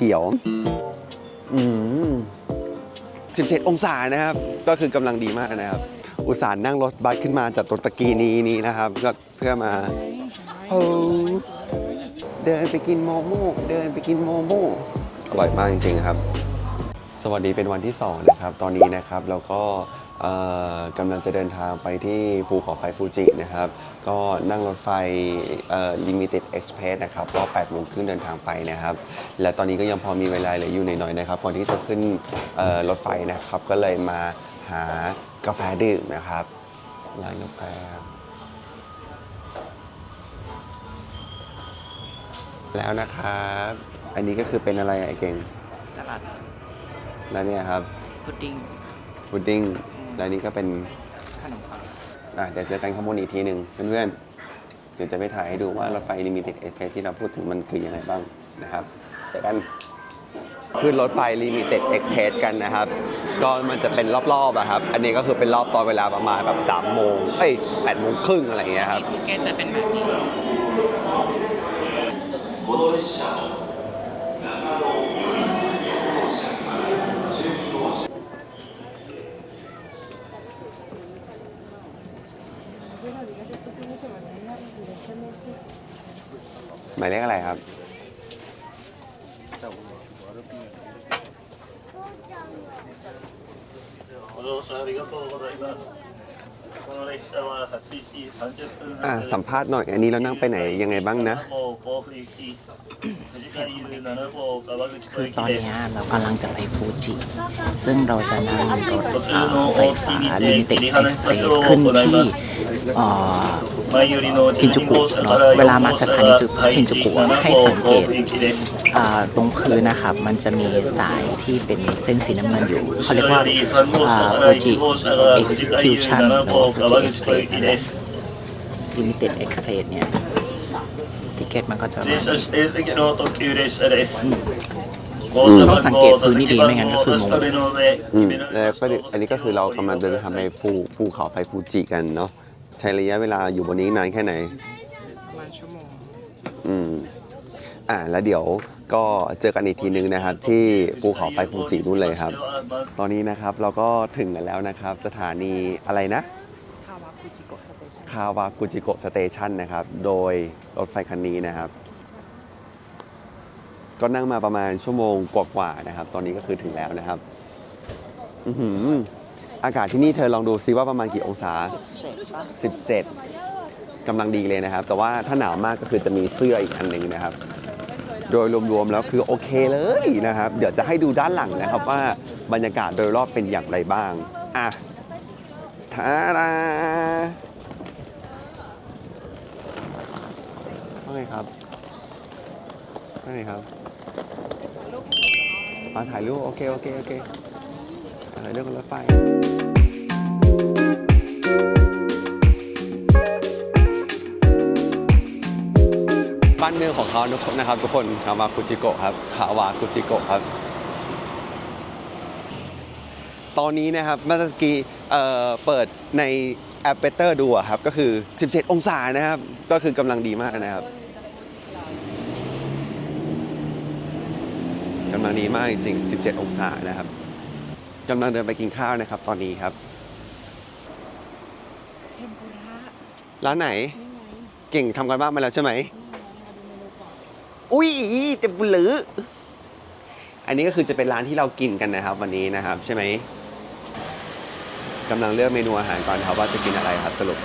เขียว อืม17 องศานะครับ ก็คือกำลังดีมากนะครับ อุตส่าห์นั่งรถบัสขึ้นมาจากตรงตะกี้นี้นี้นะครับ ก็เพื่อมาโอ้เดินไปกินโมโม่เดินไปกินโมโม่อร่อยมากจริงๆครับ สวัสดีเป็นวันที่ 2 นะครับ ตอนนี้นะครับ เราก็ กำลังจะเดินทางไปที่ภูเขาไฟฟูจินะครับ ก็นั่งรถไฟเอ่อ Limited Express นะครับรอบ8โมงครึ่งเดินทางไปนะครับ และตอนนี้ก็ยังพอมีเวลาเหลืออยู่หน่อยๆนะครับ ก่อนที่จะขึ้นเอ่อรถไฟนะครับ ก็เลยมาหากาแฟดื่มนะครับ ร้านกาแฟแล้วนะครับ อันนี้ก็คือเป็นอะไรอะไอเก่ง สลัด แล้วเนี่ยครับ พุดดิ้ง พุดดิ้ง และนี่ก็เป็นขนมปังอะเดี๋ยวเจอกันข้างบนอีกทีหนึ่งเพื่อนๆ เดี๋ยวจะไปถ่ายให้ดูว่ารถไฟ Limited Express ที่เราพูดถึงมันคือยังไงบ้างนะครับเจอกันขึ้นรถไฟ Limited Express กันนะครับ ก็มันจะเป็นรอบๆอะครับ อันนี้ก็คือเป็นรอบตอนเวลาประมาณแบบ3โมงเอ้ย8โมงครึ่งอะไรอย่างเงี้ยครับ เกจะเป็นแบบนี้ายเลขอะไรครับ อ่าสัมภาษณ์หน่อย อันนี้เรานั่งไปไหนยังไงบ้างนะ คือตอนนี้เรากำลังจะไปฟูจิ ซึ่งเราจะนั่งรถไฟฟ้าลิมิเต็ดเอ็กซ์เพรสขึ้นที่อ่อ ชินจูกุเนาะเวลามาสถานีชินจูกุให้สังเกตตรงพื้นนะครับ มันจะมีสายที่เป็นเส้นสีน้ำเงินอยู่ เขาเรียกว่าฟูจิเอ็กซ์คิวชันหรือโฟจิเอ็กซ์เพรสลิมิเต็ดเอ็กซ์เพรสเนี่ยติเกตมันก็จะมาต้องสังเกตพื้นนี่ดีไม่งั้นก็คืองงอืมแล้วก็อันนี้ก็คือเรากำลังเดินทางไปภูภูเขาไฟฟูจิกันเนาะ ใช้ระยะเวลาอยู่บนนี้นานแค่ไหน ประมาณชั่วโมง อืม อ่า แล้วเดี๋ยวก็เจอกันอีกทีนึงนะครับ ที่ภูเขาไฟฟูจินู่นเลยครับ ตอนนี้นะครับเราก็ถึงกันแล้วนะครับ สถานีอะไรนะ คาวาคุจิโกะสเตชันคาวากุจิโกะสเตชันนะครับ โดยรถไฟคันนี้นะครับ ก็นั่งมาประมาณชั่วโมงกว่าๆนะครับ ตอนนี้ก็คือถึงแล้วนะครับ อือหือ อากาศที่นี่เธอลองดูซิว่าประมาณกี่องศา 17กำลังดีเลยนะครับ แต่ว่าถ้าหนาวมากก็คือจะมีเสื้ออีกอันหนึ่งนะครับ โดยรวมๆแล้วคือโอเคเลยนะครับ เดี๋ยวจะให้ดูด้านหลังนะครับว่าบรรยากาศโดยรอบเป็นอย่างไรบ้างอะทาดาว่าไงครับว่าไงครับมาถ่ายรูปโอเคโอเคโอเค ถ่ายรูปกับรถไฟบ้านเมืองของเขาทุกคนนะครับ ทุกคนคาวากุจิโกะครับคาวากุจิโกะครับ ตอนนี้นะครับเมื่อกี้เปิดในแอปเปเตอร์ดูครับ ก็คือ 17 องศานะครับ ก็คือกำลังดีมากนะครับกำลังดีมากจริง 17 องศานะครับ กำลังเดินไปกินข้าวนะครับ ตอนนี้ครับ เทมปุระร้านไหนเก่งทำกันบ้านมาแล้วใช่ไหมอุ้ยเต็มบุหรือ อันนี้ก็คือจะเป็นร้านที่เรากินกันนะครับ วันนี้นะครับ ใช่ไหมกำลังเลือกเมนูอาหารก่อนครับว่าจะกินอะไรครับสรุป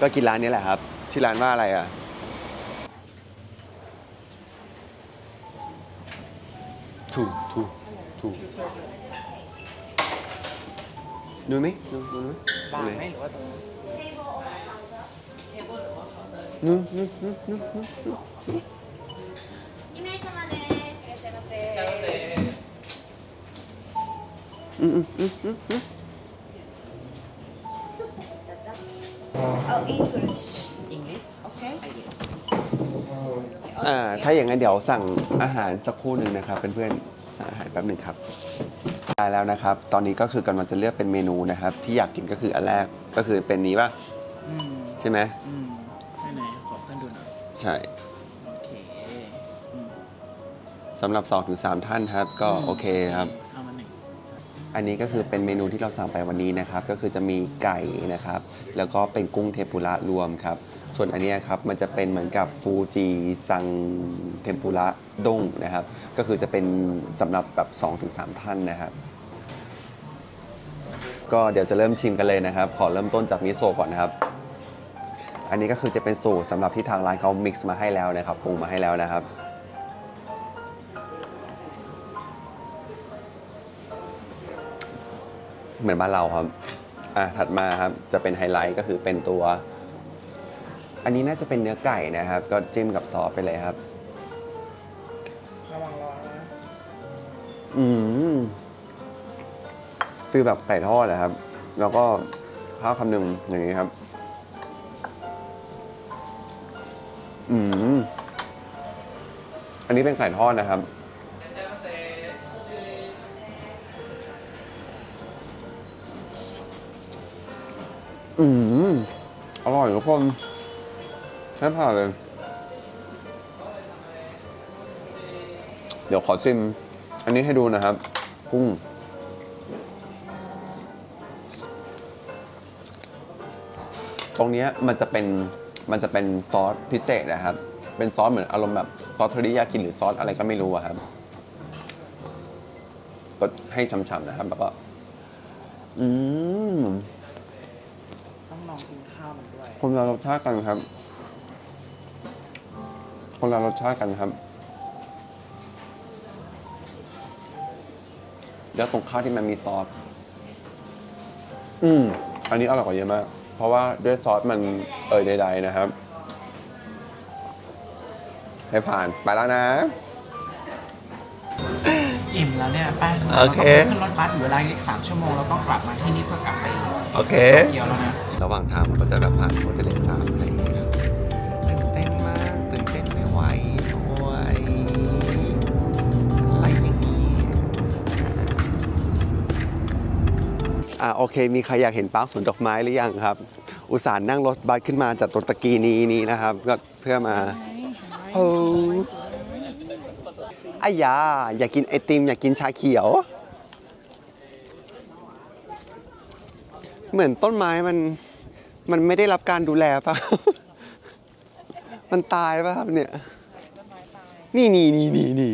ก็กินร้านนี้แหละครับชื่อร้านว่าอะไรอะ ถูกถูกถูก ดูไหมดูดูไหม บางไหมหรือว่าตรง นู่นนู่นนู่นนู่นนู่นนู่น 2名様です。いらっしゃいませ。 อืมอืมอืมอืมอืม Oh, English. อังกฤษ Okay. อ่าถ้าอย่างนั้นเดี๋ยวสั่งอาหารสักครู่หนึ่งนะครับเพื่อนๆ สั่งอาหารแป๊บหนึ่งครับได้แล้วนะครับ ตอนนี้ก็คือกำลังจะเลือกเป็นเมนูนะครับ ที่อยากกินก็คืออันแรกก็คือเป็นนี้ป่ะอืมใช่ไหมอืมไหนๆขอเพื่อนดูหน่อย ใช่โอเคอืมสำหรับ2-3ท่านครับ ก็โอเคครับ เอามาหนึ่งอันนี้ก็คือเป็นเมนูที่เราสั่งไปวันนี้นะครับ ก็คือจะมีไก่นะครับ แล้วก็เป็นกุ้งเทมปุระรวมครับ ส่วนอันนี้ครับมันจะเป็นเหมือนกับฟูจิซังเทมปุระด้งนะครับ ก็คือจะเป็นสำหรับแบบ2-3 ท่านนะครับ ก็เดี๋ยวจะเริ่มชิมกันเลยนะครับ ขอเริ่มต้นจากมิโซะก่อนนะครับ อันนี้ก็คือจะเป็นสูตรสำหรับที่ทางร้านเขามิกซ์มาให้แล้วนะครับปรุงมาให้แล้วนะครับเหมือนบ้านเราครับ อะ ถัดมาครับ จะเป็นไฮไลท์ก็คือเป็นตัว อันนี้น่าจะเป็นเนื้อไก่นะครับ ก็จิ้มกับซอสไปเลยครับ ระวังร้อนนะอืมฟีลแบบไก่ทอดนะครับ แล้วก็ข้าวคำหนึ่งอย่างนี้ครับ อืม อันนี้เป็นไก่ทอดนะครับ อืม อร่อยทุกคน ใช้ผ่านเลย เดี๋ยวขอชิม อันนี้ให้ดูนะครับกุ้งตรงเนี้ยมันจะเป็นมันจะเป็นซอสพิเศษนะครับ เป็นซอสเหมือนอารมณ์แบบซอสเทอริยากิหรือซอสอะไรก็ไม่รู้อะครับ ก็ให้ฉ่ำๆนะครับ แล้วก็ อืมต้องลองกินข้าวมันด้วยคนละรสชาติกันครับ คนละรสชาติกันครับ แล้วตรงข้าวที่มันมีซอส อืม อันนี้อร่อยกว่าเยอะมาก เพราะว่าด้วยซอสมันเอ่ยใดๆนะครับ ให้ผ่าน ไปแล้วนะ อิ่มแล้วเนี่ยแป้งโอเคราต้องขึ้นรถบัสเหลือเวลาอีกสามชั่วโมงเราต้องกลับมาที่นี่เพื่อกลับไปโอเค โตเกียวแล้วนะ ระหว่างทางมันก็จะแบบผ่านโฮเทลเลสาม อ่าโอเค มีใครอยากเห็นปาร์คสวนดอกไม้หรือยังครับ อุตส่าห์นั่งรถบัสขึ้นมาจากตรงตะกี้นี้นี้นะครับก็เพื่อมาโอ้อายาอยากกินไอติมอยากกินชาเขียว เหมือนต้นไม้มันมันไม่ได้รับการดูแลป่ะ มันตายป่ะครับเนี่ย นี่นี่นี่นี่นี่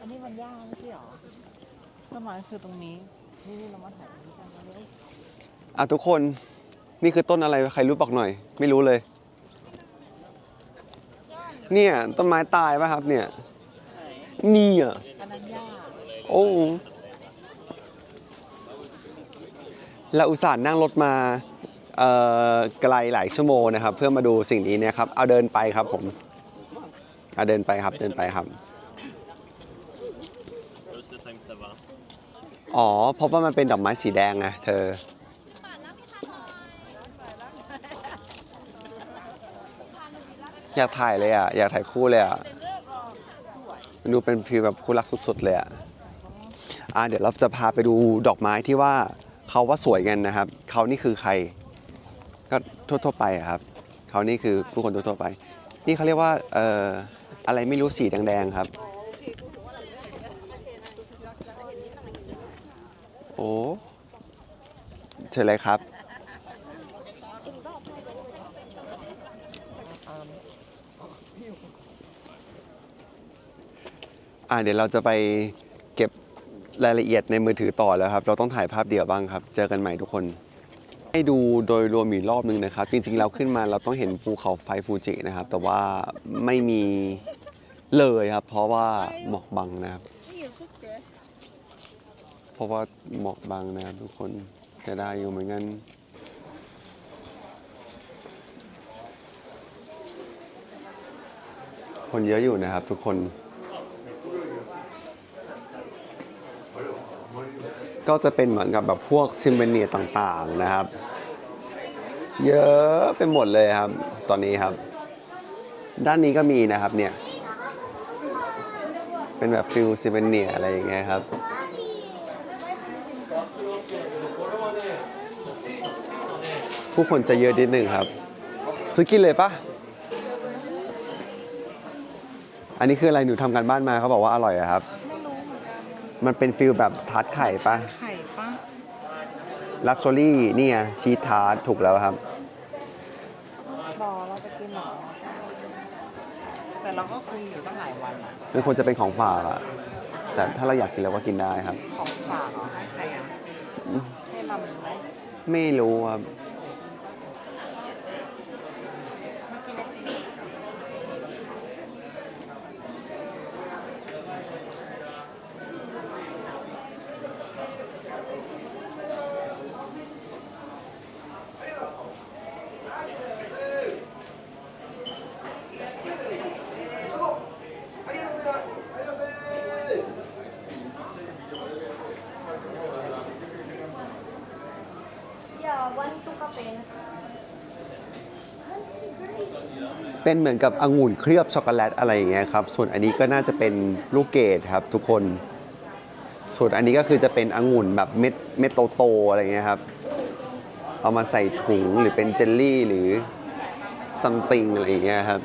อันนี้มันยากไม่ใช่หรอต้นไม้คือตรงนี้ นี่นี่เรามาถ่ายที่กันมาเลย อะทุกคนนี่คือต้นอะไรใครรู้บอกหน่อย ไม่รู้เลย เนี่ยต้นไม้ตายป่ะครับ เนี่ยนี่อะอันนั้นยโอ้เราอุตส่าห์นั่งรถมาไกลหลายชั่วโมงนะครับ เพื่อมาดูสิ่งนี้เนี่ยครับ เอาเดินไปครับผม เอาเดินไปครับเดินไปครับ อ๋อเพราะว่ามันเป็นดอกไม้สีแดงไงเธอ อยากถ่ายเลยอะ อยากถ่ายคู่เลยอะดูเป็นฟีลแบบคู่รักสุดๆเลยอะอะเดี๋ยวเราจะพาไปดูดอกไม้ที่ว่าเขาว่าสวยกันนะครับ เขานี่คือใคร ก็ทั่วๆไปครับ เขานี่คือผู้คนทั่วๆไป นี่เขาเรียกว่าเอ่ออะไรไม่รู้สีแดงๆครับ โอ้เชิญเลยครับ อ่าเดี๋ยวเราจะไปเก็บรายละเอียดในมือถือต่อแล้วครับ เราต้องถ่ายภาพเดี่ยวบ้างครับ เจอกันใหม่ทุกคน ให้ดูโดยรวมอีกรอบนึงนะครับ จริงๆเราขึ้นมาเราต้องเห็นภูเขาไฟฟูจินะครับ แต่ว่าไม่มีเลยครับ เพราะว่าหมอกบังนะครับ เพราะว่าหมอกบังนะครับทุกคนจะได้อยู่เหมือนกัน คนเยอะอยู่นะครับทุกคน ก็จะเป็นเหมือนกับแบบพวกซิมเบเนียต่างๆนะครับ เยอะไปหมดเลยครับ ตอนนี้ครับ ด้านนี้ก็มีนะครับเนี่ย เป็นแบบฟิลซิมเบเนียอะไรอย่างเงี้ยครับผู้คนจะเยอะนิดหนึ่งครับซื้อกินเลยปะ อันนี้คืออะไรหนูทำการบ้านมาเขาบอกว่าอร่อยอะครับ ไม่รู้เหมือนกันมันเป็นฟิลแบบทาร์ตไข่ปะไข่ปะลักชัวรี่นี่ไงชีสทาร์ตถูกแล้วครับ บอเราจะกินหรอแต่เราก็คุยอยู่ตั้งหลายวันอะมันควรจะเป็นของฝากอะแต่ถ้าเราอยากกินเราก็กินได้ครับ ของฝากเหรอให้ใครอะให้มัมไหมไม่รู้ครับ เป็นเหมือนกับองุ่นเคลือบช็อกโกแลตอะไรอย่างเงี้ยครับ ส่วนอันนี้ก็น่าจะเป็นลูกเกดครับทุกคน ส่วนอันนี้ก็คือจะเป็นองุ่นแบบเม็ดเม็ดโตๆอะไรเงี้ยครับ เอามาใส่ถุงหรือเป็นเจลลี่หรือซัมติงอะไรอย่างเงี้ยครับ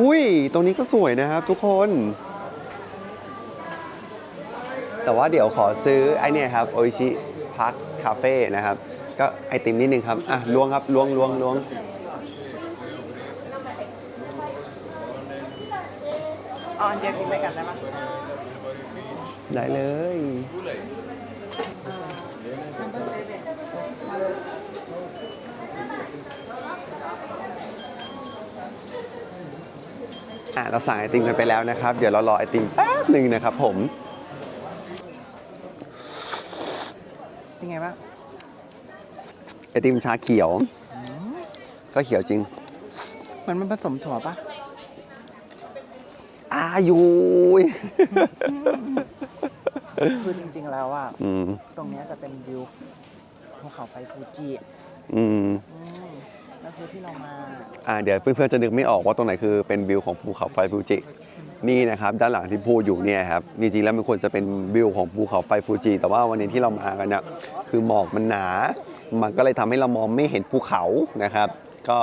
อุ้ย ตรงนี้ก็สวยนะครับทุกคน แต่ว่าเดี๋ยวขอซื้อไอเนี่ยครับโอชิพักคาเฟ่นะครับ ก็ไอติมนิดนึงครับ อะล้วงครับล้วงล้วงล้วง อ๋ออันเดียวกินด้วยกันได้ปะได้เลย อะเราสั่งไอติมกันไปแล้วนะครับ เดี๋ยวเรารอไอติมแป๊บหนึ่งนะครับผม เป็นไงบ้างไอติมชาเขียว ก็เขียวจริง มันมันผสมถั่วปะอายุยคือจริงๆแล้วอะอืมตรงเนี้ยจะเป็นวิวภูเขาไฟฟูจิอืมอืมแล้วคือที่เรามาอ่าเดี๋ยวเพื่อนๆจะนึกไม่ออกว่าตรงไหนคือเป็นวิวของภูเขาไฟฟูจิ นี่นะครับด้านหลังที่พูดอยู่เนี่ยครับจริงๆแล้วมันควรจะเป็นวิวของภูเขาไฟฟูจิแต่ว่าวันนี้ที่เรามากันเนี่ยคือหมอกมันหนา มันก็เลยทำให้เรามองไม่เห็นภูเขานะครับ ก็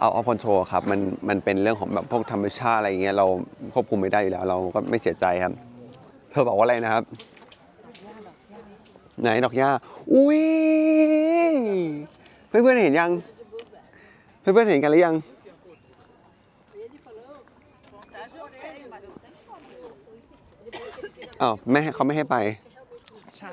เอาเอาพอนโชครับมันมันเป็นเรื่องของแบบพวกธรรมชาติอะไรเงี้ยเราควบคุมไม่ได้อยู่แล้ว เราก็ไม่เสียใจครับ เธอบอกว่าอะไรนะครับ ไหนดอกหญ้าอุ้ยเพื่อนๆเห็นยัง เพื่อนๆเห็นกันหรือยังอ้าวไม่เขาไม่ให้ไป ใช่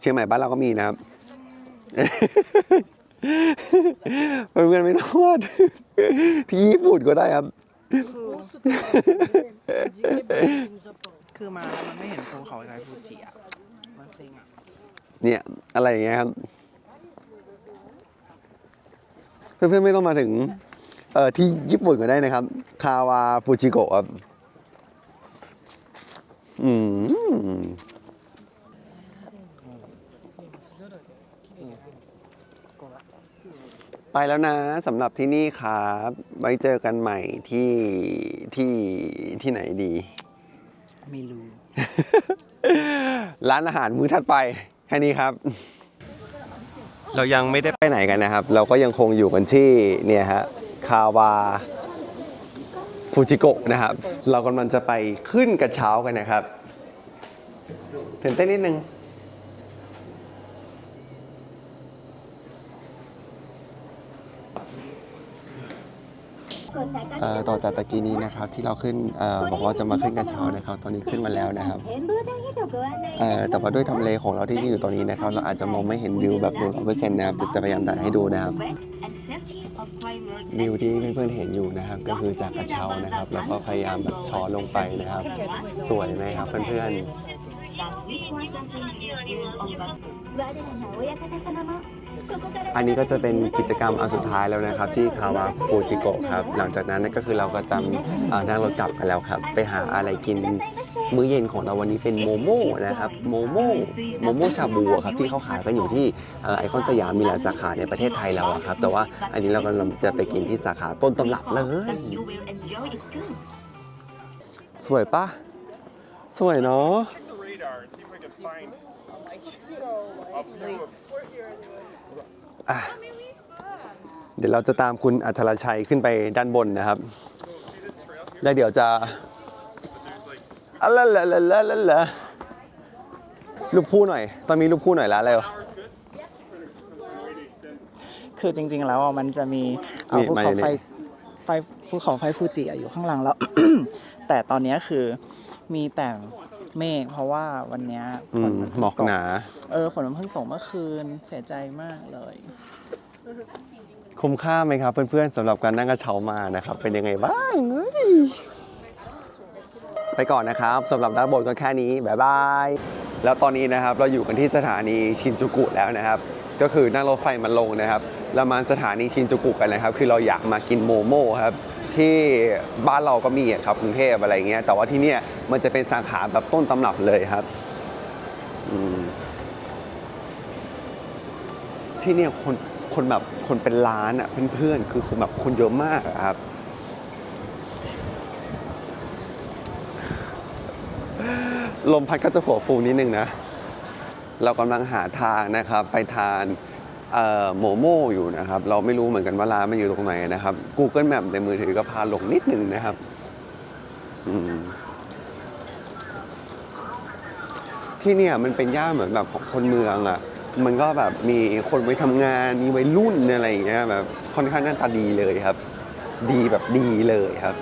เชียงใหม่บ้านเราก็มีนะครับเพื่อนๆไม่ต้องวาดที่ญี่ปุ่นก็ได้ครับ คือมาแล้วมันไม่เห็นภูเขาไฟฟูจิอะมันเซ็งอะเนี่ยอะไรอย่างเงี้ยครับ เพื่อนๆไม่ต้องมาถึงเอ่อที่ญี่ปุ่นก็ได้นะครับ คาวาฟูจิโกะครับ อืม ไปแล้วนะสำหรับที่นี่ครับไว้เจอกันใหม่ที่ที่ที่ไหนดี ไม่รู้ ร้านอาหารมื้อถัดไปแค่นี้ครับ เรายังไม่ได้ไปไหนกันนะครับ เราก็ยังคงอยู่กันที่เนี่ยฮะคาวาฟูจิโกะนะครับ เรากำลังจะไปขึ้นกระเช้ากันนะครับตื่นเต้นนิดนึง เอ่อ ต่อจากตะกี้นี้นะครับที่เราขึ้นบอกว่าจะมาขึ้นกระเช้านะครับ ตอนนี้ขึ้นมาแล้วนะครับแต่ว่าด้วยทำเลของเราที่อยู่ตรงนี้นะครับ เราอาจจะมองไม่เห็นวิวแบบร้อยเปอร์เซ็นต์นะครับจะพยายามถ่ายให้ดูนะครับวิวที่เพื่อนๆเห็นอยู่นะครับ ก็คือจากกระเช้านะครับ แล้วก็พยายามแบบช้อนลงไปนะครับ สวยไหมครับเพื่อนๆ อันนี้ก็จะเป็นกิจกรรมอันสุดท้ายแล้วนะครับ ที่คาวาฟูจิโกะครับ หลังจากนั้นก็คือเราก็จะเอ่อนั่งรถกลับกันแล้วครับ ไปหาอะไรกินมื้อเย็นของเราวันนี้เป็นโมโม่นะครับโมโม่โมโม่ชาบูอะครับที่เขาขายกันอยู่ที่เอ่อไอคอนสยามมีหลายสาขาในประเทศไทยแล้วอะครับ แต่ว่าอันนี้เรากำลังจะไปกินที่สาขาต้นตำรับเลย สวยปะสวยเนาะ อะเดี๋ยวเราจะตามคุณอัธรชัยขึ้นไปด้านบนนะครับ แล้วเดี๋ยวจะอะละละละละละละรูปคู่หน่อย ต้องมีรูปคู่หน่อยแล้วเร็ว คือจริง ๆ แล้วอะมันจะมีเอ่อนี่ภูมาเขาอยู่นี่ ไฟไฟภูเขาไฟฟูจิอะอยู่ข้างหลังแล้ว แต่ตอนเนี้ยคือมีแต่ เมฆเพราะว่าวันเนี้ยอืฝนมมันหมอกหนา เออฝนมันเพิ่งตกเมื่อคืนเสียใจมากเลย คุ้มค่าไหมครับ เพื่อนๆสำหรับการนั่งกระเช้ามานะครับ เป็นยังไงบ้างเฮ้ยไปก่อนนะครับสำหรับด้านบนก็แค่นี้ บ๊ายบาย แล้วตอนนี้นะครับเราอยู่กันที่สถานีชินจูกุแล้วนะครับ ก็คือนั่งรถไฟมันลงนะครับเรามาสถานีชินจูกุกันนะครับ คือเราอยากมากินโมโม่ครับ ที่บ้านเราก็มีครับกรุงเทพอะไรเงี้ยแต่ว่าที่เนี่ยมันจะเป็นสาขาแบบต้นตำรับเลยครับที่เนี่ยคนคนแบบคนเป็นล้านอะเพื่อนๆคือคนแบบคนเยอะมากครับลมพัดก็จะหัวฟูนิดนึงนะ เรากำลังหาทางนะครับ ไปทาน โมโม่อยู่นะครับ เราไม่รู้เหมือนกันว่าร้านมันอยู่ตรงไหนนะครับ Google Map ในมือถือก็พาหลงนิดนึงนะครับที่เนี่ยมันเป็นย่านเหมือนแบบของคนเมืองอะ มันก็แบบมีคนไว้ทำงาน มีวัยรุ่นอะไรอย่างเงี้ยแบบค่อนข้างหน้าตาดีเลยครับ ดีแบบดีเลยครับ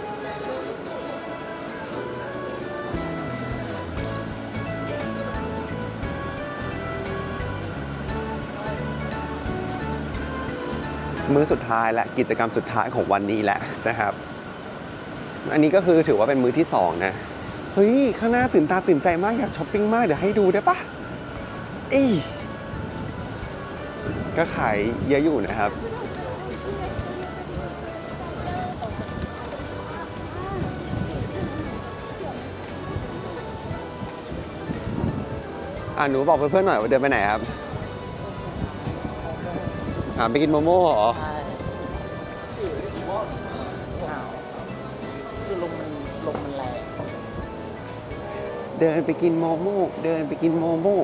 มื้อสุดท้ายและกิจกรรมสุดท้ายของวันนี้แหละนะครับ อันนี้ก็คือถือว่าเป็นมื้อที่สองนะเฮ้ยข้างหน้าตื่นตาตื่นใจมากอยากช้อปปิ้งมากเดี๋ยวให้ดูได้ปะอีก็ขายเยอะอยู่นะครับอ่าหนูบอกเพื่อนๆหน่อยว่าเดินไปไหนครับ อ่าไปกินโมโม่เหรอ ใช่หนาวคือลมมันลมมันแรงเดินไปกินโมโม่ เดินไปกินโมโม่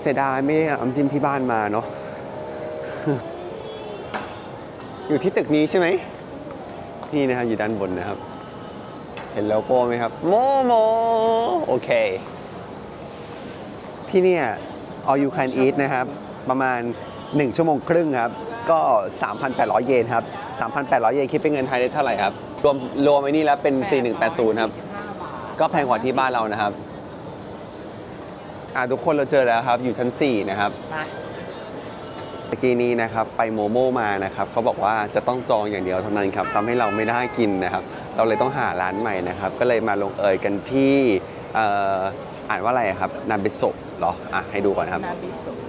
เสียดายไม่ได้เอาน้ำจิ้มที่บ้านมาเนาะ อยู่ที่ตึกนี้ใช่ไหม นี่นะครับอยู่ด้านบนนะครับ เห็นโลโก้ไหมครับ โมโม โอเค ที่เนี่ย all you can eat นะครับ ประมาณ 1 ชั่วโมงครึ่งครับ ก็ 3,800 เยนครับ 3,800 เยนคิดเป็นเงินไทยได้เท่าไหร่ครับ รวมรวมไอ้นี่แล้วเป็น 4180 ครับ ก็แพงกว่าที่บ้านเรานะครับ อ่าทุกคนเราเจอแล้วครับ อยู่ชั้น 4 นะครับมาเมื่อกี้นี้นะครับไปโมโมมานะครับเขาบอกว่าจะต้องจองอย่างเดียวเท่านั้นครับทำให้เราไม่ได้กินนะครับ เราเลยต้องหาร้านใหม่นะครับ ก็เลยมาลงเอยกันที่เอ่ออ่านว่าอะไรครับนาเบโซะเหรออะให้ดูก่อนครับนาบิสุนาบิสุ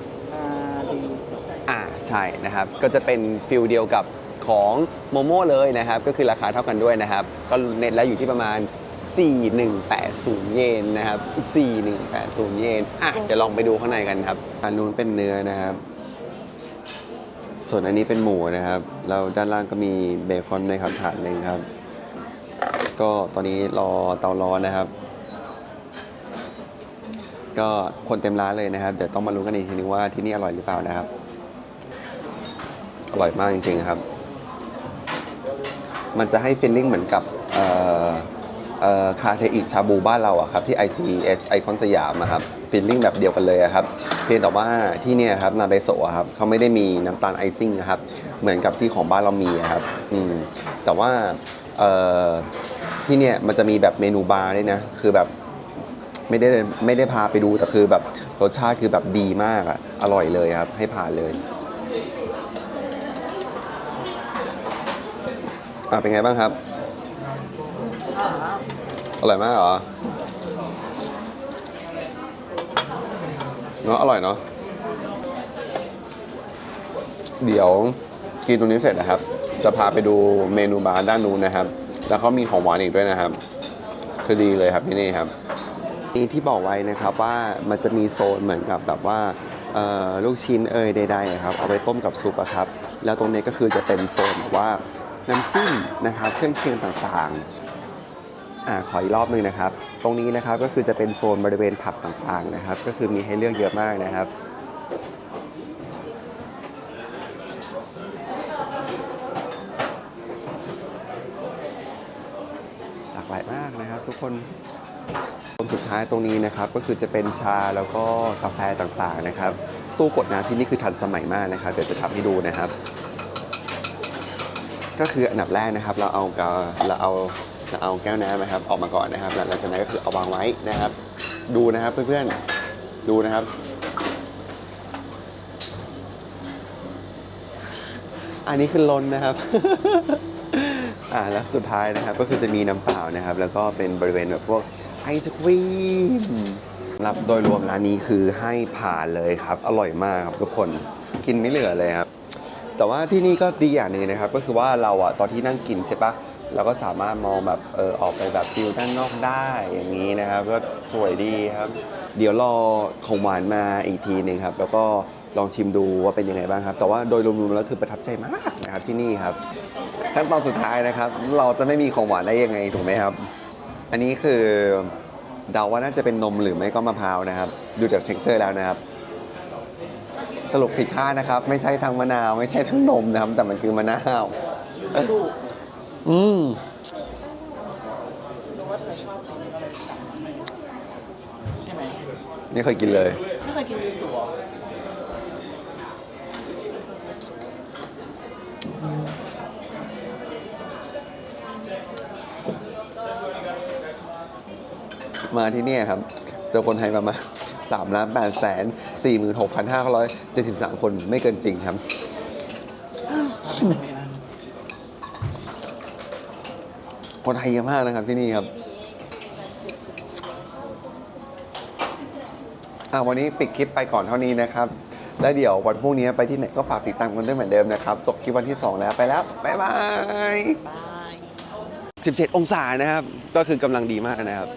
อ่าใช่นะครับก็จะเป็นฟิลเดียวกับของโมโม่เลยนะครับ ก็คือราคาเท่ากันด้วยนะครับ ก็เน็ตแล้วอยู่ที่ประมาณ 4180 เยนนะครับ 4180 เยนอะเดี๋ยวลองไปดูข้างในกันครับอันนู้นเป็นเนื้อนะครับ ส่วนอันนี้เป็นหมูนะครับแล้วด้านล่างก็มีเบคอนในครับถาดหนึ่งครับ ก็ตอนนี้รอเตาร้อนนะครับ ก็คนเต็มร้านเลยนะครับ เดี๋ยวต้องมาลุ้นกันอีกทีนึงว่าที่นี่อร่อยหรือเปล่านะครับ อร่อยมากจริงๆครับ มันจะให้ฟีลลิ่งเหมือนกับคาเทอิชาบูบ้านเราอะครับที่ ICS ไอคอนสยามอะครับฟีลลิ่งแบบเดียวกันเลยอะครับเพียงแต่ว่าที่เนี่ยครับนาเบโซะครับเขาไม่ได้มีน้ำตาลไอซิ่งอะครับเหมือนกับที่ของบ้านเรามีครับอืมแต่ว่าที่เนี่ยมันจะมีแบบเมนูบาร์ด้วยนะคือแบบไม่ได้ไม่ได้พาไปดูแต่คือแบบรสชาติคือแบบดีมากอะอร่อยเลยครับให้ผ่านเลย อะเป็นไงบ้างครับ อร่อยมากเหรอ เนาะอร่อยเนาะ เดี๋ยวกินตรงนี้เสร็จนะครับ จะพาไปดูเมนูบาร์ด้านนู้นนะครับ แล้วเขามีของหวานอีกด้วยนะครับ คือดีเลยครับที่นี่ครับ นี่ที่บอกไว้นะครับว่ามันจะมีโซนเหมือนกับแบบว่าลูกชิ้นเอยใดๆอะครับเอาไปต้มกับซุปอะครับ แล้วตรงนี้ก็คือจะเป็นโซนแบบว่า น้ำจิ้มนะครับ เครื่องเคียงต่างๆอขออีกรอบหนึ่งนะครับ ตรงนี้นะครับก็คือจะเป็นโซนบริเวณผับต่างๆนะครับ ก็คือมีให้เลือกเยอะมากนะครับหลากหลายมากนะครับ ทุกคนตรงสุดท้ายตรงนี้นะครับก็คือจะเป็นชาแล้วก็กาแฟต่างๆนะครับ ตู้กดน้ำที่นี่คือทันสมัยมากนะครับ เดี๋ยวจะทำให้ดูนะครับ ก็คืออันดับแรกนะครับเราเอากาเราเอาเราเอาแก้วน้ำนะครับออกมาก่อนนะครับแล้วหลังจากนั้นก็คือเอาวางไว้นะครับ ดูนะครับเพื่อนๆดูนะครับ อันนี้คือล้นนะครับอ่าแล้วสุดท้ายนะครับก็คือจะมีน้ำเปล่านะครับ แล้วก็เป็นบริเวณแบบพวกไอศครีมรับโดยรวมร้านนี้คือให้ผ่านเลยครับ อร่อยมากครับทุกคนกินไม่เหลือเลยครับ แต่ว่าที่นี่ก็ดีอย่างหนึงนะครับ ก็คือว่าเราอะตอนที่นั่งกินใช่ปะเราก็สามารถมองแบบเออออกไปแบบฟิลด้านนอกได้อย่างนี้นะครับ ก็สวยดีครับ เดี๋ยวรอของหวานมาอีกทีหนึ่งครับ แล้วก็ลองชิมดูว่าเป็นยังไงบ้างครับ แต่ว่าโดยรวมๆแล้วคือประทับใจมากนะครับที่นี่ครับขั้นตอนสุดท้ายนะครับ เราจะไม่มีของหวานได้ยังไงถูกไหมครับ อันนี้คือเดาว่าน่าจะเป็นนมหรือไม่ก็มะพร้าวนะครับ ดูจากเท็กเจอร์แล้วนะครับ สรุปผิดคานะครับ ไม่ใช่ทั้งมะนาวไม่ใช่ทั้งนมนะครับ แต่มันคือมะนาวอืมนี่เคยกินเลย ไม่เคยกินยูสุหรอมาที่เนี่ยครับ เจอคนไทยประมา 3ล้าน8แสน46,573 คนไม่เกินจริงครับ คนไทยเยอะมากนะครับที่นี่ครับอะวันนี้ปิดคลิปไปก่อนเท่านี้นะครับแล้วเดี๋ยววันพรุ่งนี้ไปที่ไหนก็ฝากติดตามกันด้วยเหมือนเดิมนะครับ จบคลิปวันที่ 2 แล้วไปแล้ว บ๊ายบาย 17 องศานะครับ ก็คือกำลังดีมากนะครับ